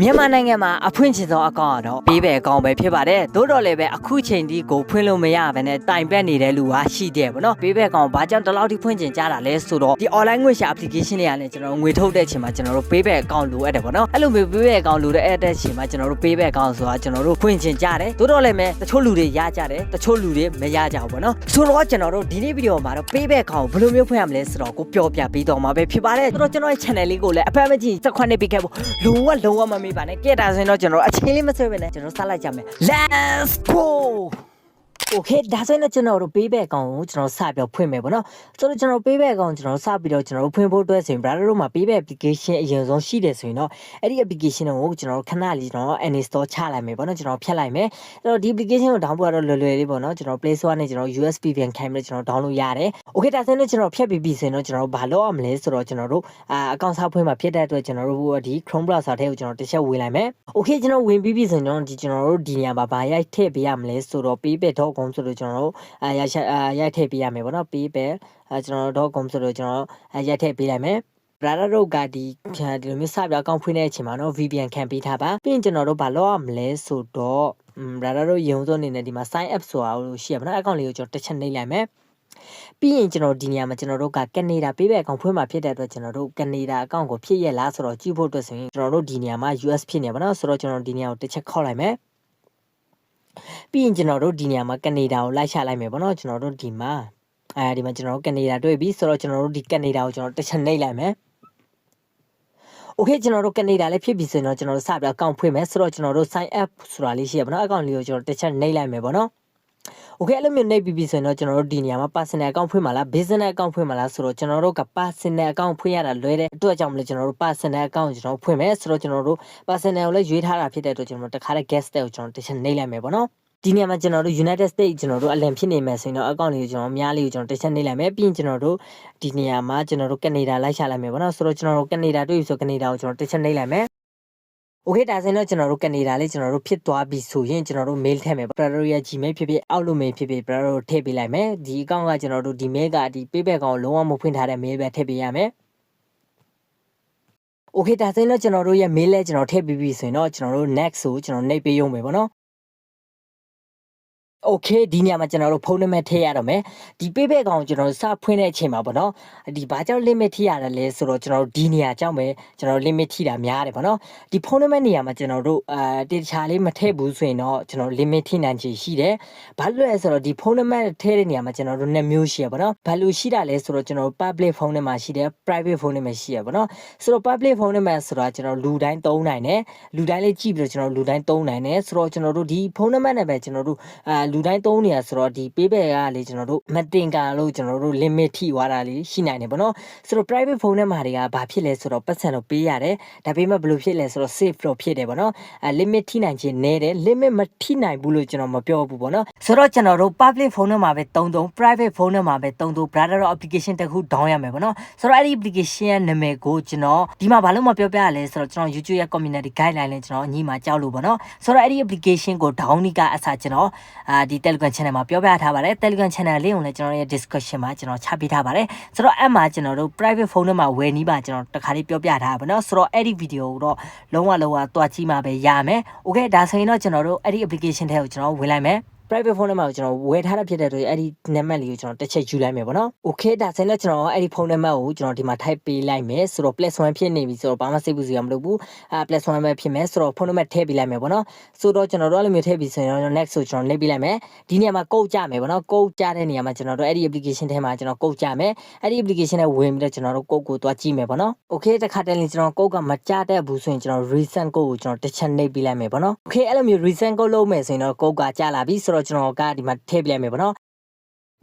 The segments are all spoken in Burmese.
မြန်မာနိုင်ငံမှာအဖွင့်ချင်သောအကောင့်ကတော့ပေးပဲအကောင့်ပဲဖြစ်ပါတယ်သို့တော်လည်းပဲအခုချိန်ဒီကိုဖွင့်လို့မရဘဲနဲ့တိုင်ပက်နေတဲ့လူဟာရှိတယ်ဗောနော်ပေးပဲအကောင့်ဘာကြောင့်ဒီလောက်ထိဖွင့်ချင်ကြတာလဲဆိုတော့ဒီ online ငွေရှာ application တွေကလည်းကျွန်တော်တို့ငွေထုတ်တဲ့အချိန်မှာကျွန်တော်တို့ပေးပဲအကောင့်လိုအပ်တယ်ဗောနော်အဲ့လိုမျိုးပေးပဲအကောင့်လိုတဲ့အပ်တဲ့အချိန်မှာကျွန်တော်တို့ပေးပဲအကောင့်ဆိုတာကျွန်တော်တို့ဖွင့်ချင်ကြတယ်သို့တော်လည်းပဲတချို့လူတွေရကြတယ်တချို့လူတွေမရကြဘူးဗောနော်ဆိုတော့ကျွန်တော်တို့ဒီနေ့ဗီဒီယိုမှာတော့ပေးပဲအကောင့်ဘယ်လိုမျိုးဖွင့်ရမလဲဆိုတော့ကိုပြောပြပေးတော့မှာပဲဖြစ်ပါတယ်ဆိုတော့ကျွန်တော်ရဲ့ channel လေးကိုလည်းအဖက်မကြည့်စခွန်းနေပေးခဲ့ဖို့လုံးဝလုံးဝမမေ့ပါနဲ့ကဲဒါဆိုရင်တော့ကျွန်တော်တို့အချိန်လေးမဆွဲဘဲနဲ့ကျွန်တော်စလိုက်ကြမယ် let's go Okay ဒါဆိုရင်တော့ကျွန်တော်တို့ payback အကောင့်ကိုကျွန်တော်စပြီးတော့ဖွင့်မယ်ပေါ့နော်ဆိုတော့ကျွန်တော် payback အကောင့်ကျွန်တော်စပြီးတော့ကျွန်တော်တို့ဖွင့်ဖို့အတွက်ဆိုရင် brother တို့မှာ payback application အရင်ဆုံးရှိတယ်ဆိုရင်တော့အဲ့ဒီ application ကိုကျွန်တော်တို့ခဏလေးကျွန်တော် uninstall ချလိုက်မယ်ပေါ့နော်ကျွန်တော်ဖြတ်လိုက်မယ်အဲ့တော့ဒီ application ကို download ကတော့လွယ်လွယ်လေးပေါ့နော်ကျွန်တော် Play Store နဲ့ကျွန်တော် USB VPN ခိုင်းပြီးတော့ကျွန်တော် download ရတယ် Okay ဒါဆိုရင်တော့ကျွန်တော်ဖြတ်ပြီးပြီဆိုရင်တော့ကျွန်တော်တို့ဘာလုပ်ရမလဲဆိုတော့ကျွန်တော်တို့အာအကောင့်ဆောက်ဖွင့်မှာဖြစ်တဲ့အတွက်ကျွန်တော်တို့ဒီ Chrome browser ထဲကိုကျွန်တော်တစ်ချက်ဝင်လိုက်မယ် Okay ကျွန်တော်ဝင်ပြီးပြီဆိုရင်တော့ဒီကျွန်တော်တို့ဒီနေရာမှာဘာရိုက်ထည့်ပေးရမလဲဆိုတော့ payback.com ဆိုတော့ကျွန်တော်တို့အာရိုက်ချက်အာရိုက်ထည့်ပေးရမယ်ပေါ့နော် payback အဲကျွန်တော်တို့ .com ဆိုတော့ကျွန်တော်အဲရိုက်ထည့်ပေးလိုက်မယ် brother တို့ကဒီခံဒီလိုမျိုးစပြအကောင့်ဖွင့်တဲ့အချိန်မှာနော် VPN ခံပေးထားပါပြီးရင်ကျွန်တော်တို့ဘာလုပ်ရမလဲဆိုတော့ brother တို့ရုံစုံအနေနဲ့ဒီမှာ sign up ဆိုတာလို့ရှိရပါတော့အကောင့်လေးကိုကျွန်တော်တစ်ချက်နှိပ်လိုက်မယ်ပြီးရင်ကျွန်တော်ဒီနေရာမှာကျွန်တော်တို့ကကနေဒါပေးပဲအကောင့်ဖွင့်မှာဖြစ်တဲ့အတွက်ကျွန်တော်တို့ကနေဒါအကောင့်ကိုဖြစ်ရလားဆိုတော့ကြည့်ဖို့အတွက်ဆိုရင်ကျွန်တော်တို့ဒီနေရာမှာ US ဖြစ်နေပါတော့ဆိုတော့ကျွန်တော်ဒီနေရာကိုတစ်ချက်ခောက်လိုက်မယ် ပြီးရင်ကျွန်တော်တို့ဒီနေရာမှာကနေဒါကိုလိုက်ချလိုက်မယ်ပေါ့နော်ကျွန်တော်တို့ဒီမှာအဲဒီမှာကျွန်တော်တို့ကနေဒါတွေ့ပြီဆိုတော့ကျွန်တော်တို့ဒီကနေဒါကိုကျွန်တော်တစ်ချက်နှိပ်လိုက်မယ် โอเคကျွန်တော်တို့ကနေဒါလည်းဖြစ်ပြီဆိုရင်တော့ကျွန်တော်တို့စပြီးအကောင့်ဖွင့်မယ်ဆိုတော့ကျွန်တော်တို့ sign up ဆိုတာလေးရှိရပါတော့အကောင့်လေးကိုကျွန်တော်တစ်ချက်နှိပ်လိုက်မယ်ပေါ့နော် ။ Okay အဲ့လိုမျိုးနေပြီပြီဆိုရင်တော့ကျွန်တော်တို့ဒီနေရာမှာ personal account ဖွင့်မှာလား business account ဖွင့်မှာလားဆိုတော့ကျွန်တော်တို့က personal account ဖွင့်ရတာလွဲတဲ့အတွက်ကြောင့်မလို့ကျွန်တော်တို့ personal account ကိုကျွန်တော်ဖွင့်မယ်ဆိုတော့ကျွန်တော်တို့ personal ကိုလည်းရွေးထားတာဖြစ်တဲ့အတွက်ကျွန်တော်တို့တခါတဲ့ guest တွေကိုကျွန်တော်တချင်နှိပ်လိုက်မယ်ပေါ့နော်။ဒီနေရာမှာကျွန်တော်တို့ United States ကျွန်တော်တို့အလံဖြစ်နေမယ်ဆိုရင်တော့အကောင့်လေးကိုကျွန်တော်အများလေးကိုကျွန်တော်တစ်ချက်နှိပ်လိုက်မယ်ပြီးရင်ကျွန်တော်တို့ဒီနေရာမှာကျွန်တော်တို့ကနေဒါလိုက်ချလိုက်မယ်ပေါ့နော်ဆိုတော့ကျွန်တော်တို့ကနေဒါတွေ့ပြီဆိုကနေဒါကိုကျွန်တော်တစ်ချက်နှိပ်လိုက်မယ် โอเคဒါဆိုရင်တော့ကျွန်တော်တို့ကနေဒါလေးကျွန်တော်တို့ဖြစ်သွားပြီဆိုရင်ကျွန်တော်တို့ mail ထည့်မယ် brother ရဲ့ gmail ဖြစ်ဖြစ် outlook mail ဖြစ်ဖြစ် brother တို့ထည့်ပေးလိုက်မယ်ဒီ account ကကျွန်တော်တို့ဒီ mail ကဒီ payback ကောင်လုံးဝမဖွင့်ထားတဲ့ mail ပဲထည့်ပေးရမယ်โอเคဒါဆိုရင်တော့ကျွန်တော်တို့ရဲ့ mail လဲကျွန်တော်ထည့်ပြီးပြီဆိုရင်တော့ကျွန်တော်တို့ next ကိုကျွန်တော်နှိပ်ပေးရုံပဲပေါ့နော် โอเคဒီနေရာမှာကျွန်တော်တို့ဖုန်းနံပါတ်ထည့်ရတော့မယ်ဒီ payback ကောင်ကျွန်တော်တို့စဖွင့်တဲ့အချိန်မှာပေါ့နော်ဒီဘာကြောင့် limit ထိရတယ်လဲဆိုတော့ကျွန်တော်တို့ဒီနေရာကြောင့်ပဲကျွန်တော်တို့ limit ထိတာများတယ်ပေါ့နော်ဒီဖုန်းနံပါတ်နေရာမှာကျွန်တော်တို့အာတေချာလေးမထည့်ဘူးဆိုရင်တော့ကျွန်တော် limit ထိနိုင်ချေရှိတယ်ဘာလို့လဲဆိုတော့ဒီဖုန်းနံပါတ်ထည့်တဲ့နေရာမှာကျွန်တော်တို့နှစ်မျိုးရှိရပေါ့နော်ဘာလို့ရှိတာလဲဆိုတော့ကျွန်တော်တို့ public ဖုန်းနံပါတ်ရှိတယ် private ဖုန်းနံပါတ်ရှိရပေါ့နော်ဆိုတော့ public ဖုန်းနံပါတ်ဆိုတာကျွန်တော်လူတိုင်းသုံးနိုင်တယ်လူတိုင်းလေးကြည့်ပြီးတော့ကျွန်တော်လူတိုင်းသုံးနိုင်တယ်ဆိုတော့ကျွန်တော်တို့ဒီဖုန်းနံပါတ်နဲ့ပဲကျွန်တော်တို့အာ လူတိုင်းသုံးနေရဆိုတော့ဒီ payback ကလေကျွန်တော်တို့မတင်ကာလို့ကျွန်တော်တို့ limit ထိသွားတာလေးရှိနိုင်တယ်ပေါ့နော်ဆိုတော့ private ဖုန်းနံပါတ်တွေကဘာဖြစ်လဲဆိုတော့ပတ်စံတော့ပေးရတယ်ဒါပေမဲ့ဘယ်လိုဖြစ်လဲဆိုတော့ safe တော့ဖြစ်တယ်ပေါ့နော်အဲ limit ထိနိုင်ခြင်းနည်းတယ် limit မထိနိုင်ဘူးလို့ကျွန်တော်မပြောဘူးပေါ့နော်ဆိုတော့ကျွန်တော်တို့ public ဖုန်းနံပါတ်ပဲတုံတုံ private ဖုန်းနံပါတ်ပဲတုံတုံ brother application တစ်ခု down ရမယ်ပေါ့နော်ဆိုတော့အဲ့ဒီ application ရဲ့နာမည်ကိုကျွန်တော်ဒီမှာဘာလို့မပြောပြရလဲဆိုတော့ကျွန်တော် YouTube ရဲ့ community guideline နဲ့ကျွန်တော်အညီမှာကြောက်လို့ပေါ့နော်ဆိုတော့အဲ့ဒီ application ကို down နီးကအစားကျွန်တော်အာဒီ Telegram channel မှာပြောပြထားပါတယ် Telegram channel လေးကိုလည်းကျွန်တော်ရဲ့ discussion မှာကျွန်တော်ချပေးထားပါတယ်ဆိုတော့အဲ့မှာကျွန်တော်တို့ private phone နဲ့မှာဝယ်နီးပါကျွန်တော်တခါလေးပြောပြထားပါတော့ဆိုတော့အဲ့ဒီ video ကိုတော့လုံးဝလုံးဝတွားကြည့်မှပဲရမယ် okay ဒါဆိုရင်တော့ကျွန်တော်တို့အဲ့ဒီ application ထဲကိုကျွန်တော်ဝင်လိုက်မယ် private phone နံပါတ်ကိုကျွန်တော်ဝယ်ထားတာဖြစ်တဲ့အတွက်အဲ့ဒီနံပါတ်လေးကိုကျွန်တော်တစ်ချက်ယူလိုက်မယ်ပေါ့နော်။ Okay ဒါဆိုရင်တော့ကျွန်တော်အဲ့ဒီဖုန်းနံပါတ်ကိုကျွန်တော်ဒီမှာ type ပေးလိုက်မယ်ဆိုတော့ plus 1ဖြစ်နေပြီဆိုတော့ဘာမှစိတ်ပူစရာမလိုဘူး။အာ plus 1ပဲဖြစ်မယ်ဆိုတော့ဖုန်းနံပါတ်ထည့်ပေးလိုက်မယ်ပေါ့နော်။ဆိုတော့ကျွန်တော်တို့အဲ့လိုမျိုးထည့်ပြီးဆိုရင်တော့ next ကိုကျွန်တော်နှိပ်ပေးလိုက်မယ်။ဒီနေရာမှာ code ကြမယ်ပေါ့နော်။ code ကြတဲ့နေရာမှာကျွန်တော်တို့အဲ့ဒီ application ထဲမှာကျွန်တော် code ကြမယ်။အဲ့ဒီ application နဲ့ဝင်ပြီးတော့ကျွန်တော်တို့ code ကိုတွားကြည့်မယ်ပေါ့နော်။ Okay တစ်ခါတည်းလေးကျွန်တော် code ကမကြတတ်ဘူးဆိုရင်ကျွန်တော် recent code ကိုကျွန်တော်တစ်ချက်နှိပ်ပေးလိုက်မယ်ပေါ့နော်။ Okay အဲ့လိုမျိုး recent code လုပ်မယ်ဆိုရင်တော့ code ကကြလာပြီဆိုတော့ကျွန်တော်ကဒီမှာထည့်ပြလိုက်မယ်ပေါ့နော်။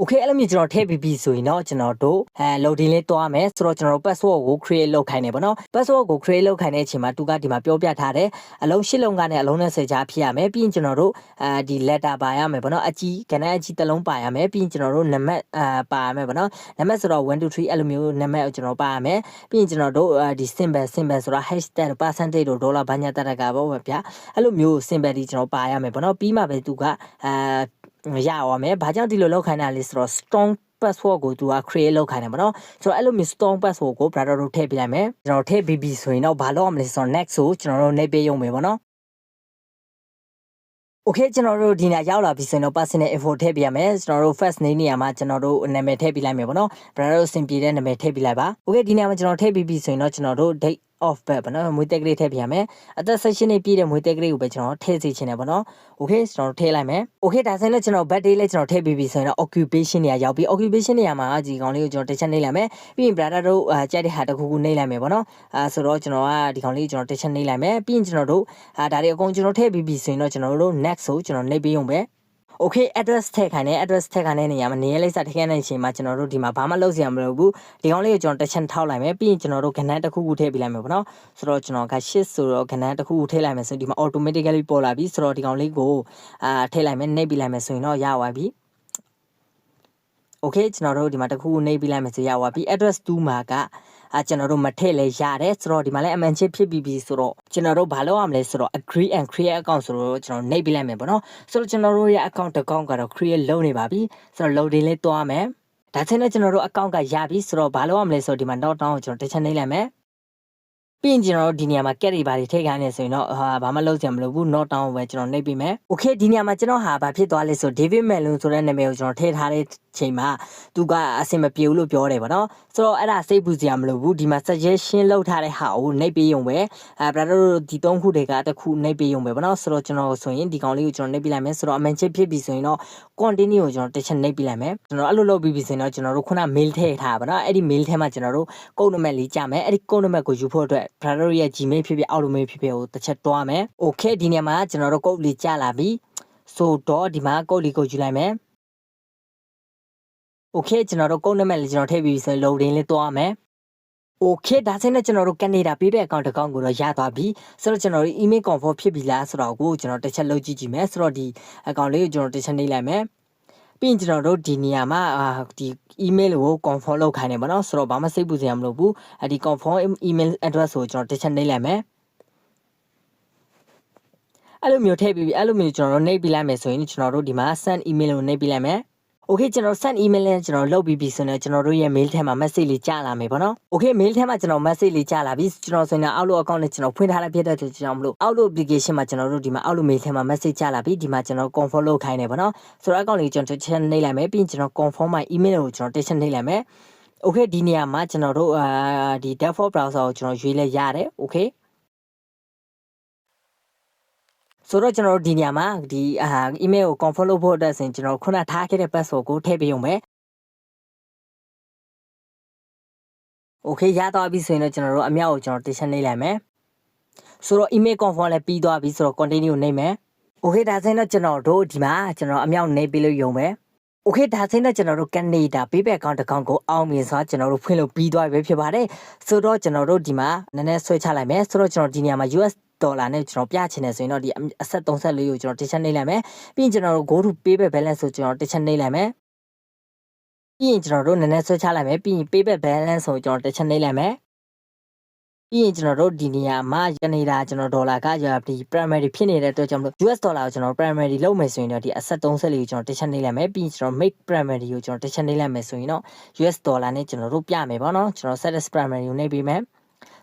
Okay အဲ့လိုမျိုးကျွန်တော်ထည့်ပြီးပြီဆိုရင်တော့ကျွန်တော်တို့အဲ loading လေးတွားမယ်ဆိုတော့ကျွန်တော်တို့ password ကို create လုပ်ခိုင်းနေပေါ့နော် password ကို create လုပ်ခိုင်းတဲ့အချိန်မှာသူကဒီမှာပြောပြထားတယ်အလုံး၈လုံးကနေအလုံး20ကြားဖြစ်ရမယ်ပြီးရင်ကျွန်တော်တို့အဲဒီ letter ပါရမယ်ပေါ့နော်အကြီးကဏ္ဍအကြီးတစ်လုံးပါရမယ်ပြီးရင်ကျွန်တော်တို့နံပါတ်အာပါရမယ်ပေါ့နော်နံပါတ်ဆိုတော့1 2 3အဲ့လိုမျိုးနံပါတ်ကိုကျွန်တော်ပါရမယ်ပြီးရင်ကျွန်တော်တို့ဒီ symbol symbol ဆိုတာ hashtag percentage တို့ dollar ဘာညာတရကပေါ့ဗျာအဲ့လိုမျိုး symbol ဒီကျွန်တော်ပါရမယ်ပေါ့နော်ပြီးမှပဲသူကအာ ရအောင်မယ်။ဘာကြောင့်ဒီလိုလောက်ခိုင်းတာလဲဆိုတော့ strong password ကိုသူက create လုပ်ခိုင်းတယ်ဗောနော်ဆိုတော့အဲ့လိုမျိုး strong password ကို brother တို့ထည့်ပေးလိုက်မယ်ကျွန်တော်ထည့်ပြီးပြီဆိုရင်တော့ဘာလုပ်ရမလဲဆိုတော့ next ကိုကျွန်တော်တို့နှိပ်ပေးရုံပဲဗောနော် Okay ကျွန်တော်တို့ဒီနေ့ရောက်လာပြီဆိုရင်တော့ personal info ထည့်ပြရမယ်ကျွန်တော်တို့ first name နေရာမှာကျွန်တော်တို့နာမည်ထည့်ပြလိုက်မယ်ပေါ့နော် brother တို့စင်ပြေတဲ့နာမည်ထည့်ပြလိုက်ပါ Okay ဒီနေ့မှာကျွန်တော်ထည့်ပြီးပြီဆိုရင်တော့ကျွန်တော်တို့ date of birth ပေါ့နော်မွေးတက်ကလေးထည့်ပြရမယ်အသက်16နှစ်ပြည့်တဲ့မွေးတက်ကလေးကိုပဲကျွန်တော်ထည့်စီချင်တယ်ပေါ့နော် Okay ကျွန်တော်ထည့်လိုက်မယ် Okay ဒါဆိုရင်လည်းကျွန်တော် birthday လေးကျွန်တော်ထည့်ပြီးပြီဆိုရင်တော့ occupation နေရာရောက်ပြီ occupation နေရာမှာဒီကောင်လေးကိုကျွန်တော်တစ်ချက်နှိပ်လိုက်မယ်ပြီးရင် brother တို့အာကြိုက်တဲ့ဟာတစ်ခုခုနှိပ်လိုက်မယ်ပေါ့နော်အာဆိုတော့ကျွန်တော်ကဒီကောင်လေးကိုကျွန်တော်တစ်ချက်နှိပ်လိုက်မယ်ပြီးရင်ကျွန်တော်တို့အာဒါတွေအကုန်ကျွန်တော်ထည့်ပြီးပြီဆိုရင်တော့ကျွန်တော်တို့ next ကိုကျွန်တော်နှိပ်ပေးရုံပဲ Okay address ထည့်ခိုင်းတယ် address ထည့်ခိုင်းတဲ့နေရာမှာနေရာလိပ်စာထည့်ခိုင်းတဲ့အချိန်မှာကျွန်တော်တို့ဒီမှာဘာမှလုပ်စရာမလိုဘူးဒီကောင်လေးကိုကျွန်တော်တစ်ချက်ထောက်လိုက်မယ်ပြီးရင်ကျွန်တော်တို့ခဏတစ်ခုခုထည့်ပေးလိုက်မယ်ပေါ့နော်ဆိုတော့ကျွန်တော်ကရှစ်ဆိုတော့ခဏတစ်ခုခုထည့်လိုက်မယ်ဆိုဒီမှာ automatically ပေါ်လာပြီဆိုတော့ဒီကောင်လေးကိုအာထည့်လိုက်မယ်နှိပ်ပေးလိုက်မယ်ဆိုရင်တော့ရသွားပြီ Okay ကျွန်တော်တို့ဒီမှာတစ်ခုခုနှိပ်ပေးလိုက်မယ်ဆိုရသွားပြီ address 2မှာက အာကျွန်တော်တို့မထည့်လဲရတယ်ဆိုတော့ဒီမှာလည်း amen chip ဖြစ်ပြီးပြီဆိုတော့ကျွန်တော်တို့ဘာလုပ်ရမလဲဆိုတော့ agree and create account ဆိုတော့ကျွန်တော်နှိပ်ပေးလိုက်မယ်ပေါ့နော်ဆိုတော့ကျွန်တော်တို့ရဲ့ account တစ် account ကတော့ create လုပ်နေပါပြီဆိုတော့ loading လေးတွားမယ်ဒါချင်းနဲ့ကျွန်တော်တို့ account ကရပြီဆိုတော့ဘာလုပ်ရမလဲဆိုတော့ဒီမှာ not down ကိုကျွန်တော်တစ်ချက်နှိပ်လိုက်မယ်ပြီးရင်ကျွန်တော်တို့ဒီနေရာမှာ get တွေပါတွေထည့်ခိုင်းနေဆိုရင်တော့ဟာဘာမှလုပ်ကြမလို့ဘူး not down ကိုပဲကျွန်တော်နှိပ်ပေးမယ် okay ဒီနေရာမှာကျွန်တော်ဟာဘာဖြစ်သွားလဲဆို David Mellon ဆိုတဲ့နာမည်ကိုကျွန်တော်ထည့်ထားတဲ့ ချိန်မှာသူကအဆင်မပြေဘူးလို့ပြောတယ်ဗောနော်ဆိုတော့အဲ့ဒါစိတ်ပူစရာမလိုဘူးဒီမှာ suggestion လုပ်ထားတဲ့ဟာကိုနှိပ်ပေးရုံပဲအဲ brother တို့ဒီသုံးခုတွေကတစ်ခုနှိပ်ပေးရုံပဲဗောနော်ဆိုတော့ကျွန်တော်ဆိုရင်ဒီကောင်လေးကိုကျွန်တော်နှိပ်ပေးလိုက်မယ်ဆိုတော့ amen chip ဖြစ်ပြီဆိုရင်တော့ continue ကိုကျွန်တော်တစ်ချက်နှိပ်ပေးလိုက်မယ်ကျွန်တော်အဲ့လိုလုပ်ပြီးပြီဆိုရင်တော့ကျွန်တော်တို့ခုန mail ထည့်ထားပါတော့အဲ့ဒီ mail ထဲမှာကျွန်တော်တို့ code number လေးကြာမယ်အဲ့ဒီ code number ကိုယူဖို့အတွက် brother ရဲ့ gmail ဖြစ်ဖြစ် outlook mail ဖြစ်ဖြစ်ကိုတစ်ချက်တွားမယ် okay ဒီနေရာမှာကျွန်တော်တို့ code လေးကြာလာပြီဆိုတော့ဒီမှာ code လေးကိုယူလိုက်မယ် okay ကျွန်တော်တို့ code number လေးကျွန်တော်ထည့်ပြီးဆိုရင် loading လေးတွားမယ် Okay ဒါဆိုရင်ကျွန်တော်တို့ Canada ပေးတဲ့ account တစ်ကောင်ကိုတော့ရသွားပြီဆိုတော့ကျွန်တော်တို့ email confirm ဖြစ်ပြီလားဆိုတော့ကိုကျွန်တော်တစ်ချက်လုပ်ကြည့်ကြည့်မယ်ဆိုတော့ဒီ account လေးကိုကျွန်တော်တစ်ချက်နှိပ်လိုက်မယ်ပြီးရင်ကျွန်တော်တို့ဒီနေရာမှာအာဒီ email ကို confirm လုပ်ခိုင်းနေပါတော့ဆိုတော့ဘာမှစိတ်ပူစရာမလိုဘူးအဒီ confirm email address ကိုကျွန်တော်တစ်ချက်နှိပ်လိုက်မယ်အဲ့လိုမျိုးထည့်ပြီးပြီအဲ့လိုမျိုးကျွန်တော်တို့နှိပ်ပြီးလိုက်မယ်ဆိုရင်ကျွန်တော်တို့ဒီမှာ send email ကိုနှိပ်ပြီးလိုက်မယ် Okay ကျွန်တော် send email နဲ့ကျွန်တော်လုပ်ပြီးပြီဆိုတော့ကျွန်တော်တို့ရဲ့ mail ထဲမှာ message လေးကြာလာမယ်ပေါ့နော် Okay mail ထဲမှာကျွန်တော် message လေးကြာလာပြီကျွန်တော်ဆိုရင် Outlook account နဲ့ကျွန်တော်ဖွင့်ထားလိုက်ဖြစ်တဲ့အတွက်ကျွန်တော်မလို့ Outlook application မှာကျွန်တော်တို့ဒီမှာ Outlook mail ထဲမှာ message ကြာလာပြီဒီမှာကျွန်တော် confirm လုပ်ခိုင်းနေပေါ့နော်ဆိုတော့ account လေးကျွန်တော်တစ်ချက်နှိပ်လိုက်မယ်ပြီးရင်ကျွန်တော် confirm my email ကိုကျွန်တော်တစ်ချက်နှိပ်လိုက်မယ် Okay ဒီနေရာမှာကျွန်တော်တို့အာဒီ default browser ကိုကျွန်တော်ရွေးလဲရတယ် Okay ဆိုတော့ကျွန်တော်တို့ဒီနေရာမှာဒီအာ email ကို confirm လုပ်ဖို့အတွက်ဆိုရင်ကျွန်တော်ခုနထားခဲ့တဲ့ password ကိုထည့်ပေးရုံပဲ Okay ရသွားပြီဆိုရင်တော့ကျွန်တော်တို့အမြောက်ကိုကျွန်တော်တင်ဆက်နေလိုက်မယ်ဆိုတော့ email confirm လည်းပြီးသွားပြီဆိုတော့ continue ကိုနှိပ်မယ် Okay ဒါဆိုရင်တော့ကျွန်တော်တို့ဒီမှာကျွန်တော်အမြောက်နှိပ်ပေးလို့ရုံပဲ Okay ဒါဆိုရင်တော့ကျွန်တော်တို့ Canada payback account တစ်ကောင်ကိုအောင်မြင်စွာကျွန်တော်တို့ဖွင့်လို့ပြီးသွားပြီပဲဖြစ်ပါတယ်ဆိုတော့ကျွန်တော်တို့ဒီမှာနည်းနည်းဆွဲချလိုက်မယ်ဆိုတော့ကျွန်တော်ဒီနေရာမှာ US ဒေါ်လာနဲ့ကျွန်တော်ပြချင်တယ်ဆိုရင်တော့ဒီအဆက်34ကိုကျွန်တော်တစ်ချက်နှိပ်လိုက်မယ်ပြီးရင်ကျွန်တော်တို့ go to payback balance ကိုကျွန်တော်တစ်ချက်နှိပ်လိုက်မယ်ပြီးရင်ကျွန်တော်တို့နည်းနည်းဆွဲချလိုက်မယ်ပြီးရင် payback balance ကိုကျွန်တော်တစ်ချက်နှိပ်လိုက်မယ်ပြီးရင်ကျွန်တော်တို့ဒီနေရာမှာကနေဒါကျွန်တော်ဒေါ်လာကရဒီ primary ဖြစ်နေတဲ့အတွက်ကြောင့်မလို့ US ဒေါ်လာကိုကျွန်တော် primary လုပ်မယ်ဆိုရင်တော့ဒီအဆက်34ကိုကျွန်တော်တစ်ချက်နှိပ်လိုက်မယ်ပြီးရင်ကျွန်တော် make primary ကိုကျွန်တော်တစ်ချက်နှိပ်လိုက်မယ်ဆိုရင်တော့ US ဒေါ်လာနဲ့ကျွန်တော်တို့ပြမယ်ပေါ့နော်ကျွန်တော် set primary ကိုနှိပ်ပေးမယ်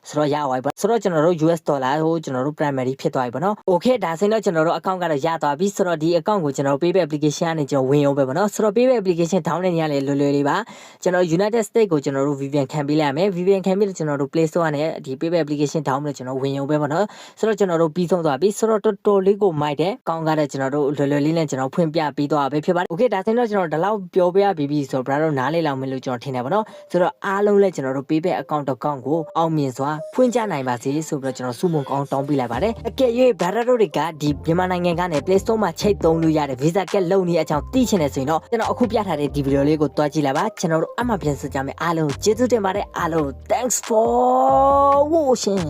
ဆိုတော့ရပါပြီပေါ့ဆိုတော့ကျွန်တော်တို့ US ဒေါ်လာကိုကျွန်တော်တို့ primary ဖြစ်သွားပြီပေါ့နော် Okay ဒါဆိုရင်တော့ကျွန်တော်တို့ account ကတော့ရသွားပြီဆိုတော့ဒီ account ကိုကျွန်တော် payback application ကနေကျွန်တော်ဝင်အောင်ပဲပေါ့နော်ဆိုတော့ payback application download နေရလေလွယ်လွယ်လေးပါကျွန်တော် United States ကိုကျွန်တော်တို့ VPN ခံပေးလိုက်ရမယ် VPN ခံပြီးတော့ကျွန်တော်တို့ Play Store ကနေဒီ payback application download ကျွန်တော်ဝင်အောင်ပဲပေါ့နော်ဆိုတော့ကျွန်တော်တို့ပြီးဆုံးသွားပြီဆိုတော့တော်တော်လေးကိုမိုက်တယ်ကောင်းကားတဲ့ကျွန်တော်တို့လွယ်လွယ်လေးနဲ့ကျွန်တော်ဖွင့်ပြပြီးသွားပဲဖြစ်ပါတယ် Okay ဒါဆိုရင်တော့ကျွန်တော်ဒီလောက်ပြောပြပြီးပြီဆိုတော့ brother နားလေလောက်မယ်လို့ကျွန်တော်ထင်တယ်ပေါ့နော်ဆိုတော့အားလုံးလည်းကျွန်တော်တို့ payback account account ကိုအောင်မြင်စွာဖွင့်ကြနိုင်ပါစေဆိုပြီးတော့ကျွန်တော်စုမုံကောင်းတောင်းပေးလိုက်ပါတယ်အကယ်၍ brother တို့တွေကဒီမြန်မာနိုင်ငံကနေ Play Store မှာချိတ်သုံးလို့ရတဲ့ Visa Card လုံနေတဲ့အကြောင်းသိချင်တယ်ဆိုရင်တော့ကျွန်တော်အခုပြထားတဲ့ဒီဗီဒီယိုလေးကိုတွားကြည့်လိုက်ပါကျွန်တော်တို့အမှပြန်စကြမယ်အားလုံးကျေးဇူးတင်ပါတယ်အားလုံး thanks for watching